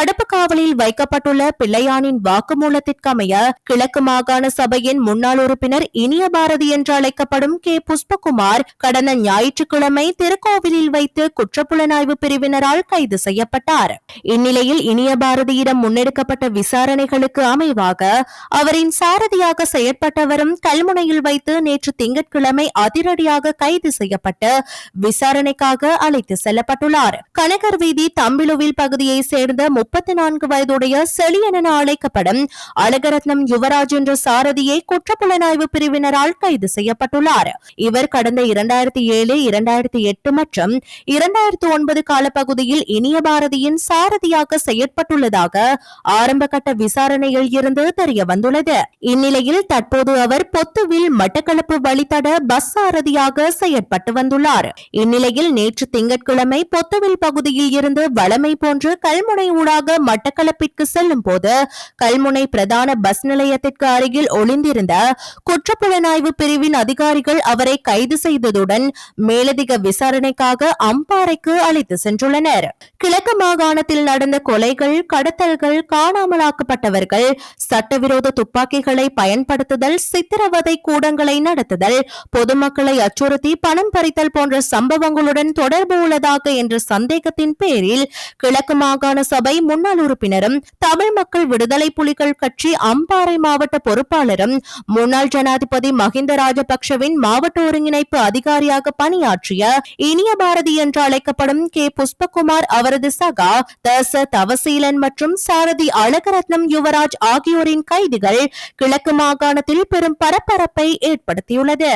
தடுப்பு காவலில் வைக்கப்பட்டுள்ள பிள்ளையானின் வாக்குமூலத்திற்கமைய கிழக்கு மாகாண சபையின் முன்னாள் உறுப்பினர் இனிய பாரதி என்று அழைக்கப்படும் கே. புஷ்பகுமார் கடந்த ஞாயிற்றுக்கிழமை திருக்கோவிலில் வைத்து குற்றப்புலனாய்வு பிரிவினரால் கைது செய்யப்பட்டார். இந்நிலையில் இனிய பாரதியிடம் முன்னெடுக்கப்பட்ட விசாரணைகளுக்கு அமைவாக அவரின் சாரதியாக செயற்பட்டவரும் கல்முனையில் வைத்து நேற்று திங்கட்கிழமை அதிரடியாக கைது செய்யப்பட்டு விசாரணைக்காக அழைத்து செல்லப்பட்டுள்ளார். கனகர் வீதி தம்பிலுவில் பகுதியைச் சேர்ந்த முப்பத்தி நான்கு வயதுடைய செழியன் என அழைக்கப்படும் அழகரத்னம் யுவராஜ் என்ற சாரதியை குற்றப்புலனாய்வு பிரிவினரால் கைது செய்யப்பட்டுள்ளார். இவர் கடந்த இரண்டாயிரத்தி ஏழு இரண்டாயிரத்தி எட்டு மற்றும் இரண்டாயிரத்தி ஒன்பது காலப்பகுதியில் இனிய பாரதியின் சாரதியாக செயற்பட்டுள்ளதாக ஆரம்பகட்ட விசாரணையில் இருந்து தெரிய வந்துள்ளது இந்நிலையில் தற்போது அவர் பொத்துவில் மட்டக்களப்பு வழித்தட பஸ் சாரதியாக செயற்பட்டு வந்துள்ளார். இந்நிலையில் நேற்று திங்கட்கிழமை பொத்துவில் பகுதியில் இருந்து வளமை போன்று கல்முனை ஊடாக வழியாக மட்டக்களப்பிற்கு செல்லும் போது கல்முனை பிரதான பஸ் நிலையத்திற்கு அருகில் ஒளிந்திருந்த குற்றப்புலனாய்வு பிரிவின் அதிகாரிகள் அவரை கைது செய்ததுடன் மேலதிக விசாரணைக்காக அம்பாறைக்கு அழைத்து சென்றுள்ளனர். கிழக்கு மாகாணத்தில் நடந்த கொலைகள் கடத்தல்கள் காணாமலாக்கப்பட்டவர்கள் சட்டவிரோத துப்பாக்கிகளை பயன்படுத்துதல் சித்திரவதை கூடங்களை நடத்துதல் பொதுமக்களை அச்சுறுத்தி பணம் பறித்தல் போன்ற சம்பவங்களுடன் தொடர்பு உள்ளதாக என்ற சந்தேகத்தின் பேரில் கிழக்கு மாகாண சபை முன்னாள் உறுப்பினரும் தமிழ் மக்கள் விடுதலை புலிகள் கட்சி அம்பாறை மாவட்ட பொறுப்பாளரும் முன்னாள் ஜனாதிபதி மஹிந்த ராஜபக்சவின் மாவட்ட ஒருங்கிணைப்பு அதிகாரியாக பணியாற்றிய இனிய பாரதி என்று அழைக்கப்படும் கே. புஷ்பகுமார் அவரது சகா தச தவசீலன் மற்றும் சாரதி அழகரத்னம் யுவராஜ் ஆகியோரின் கைதிகள் கிழக்கு மாகாணத்தில் பெரும் பரபரப்பை ஏற்படுத்தியுள்ளது.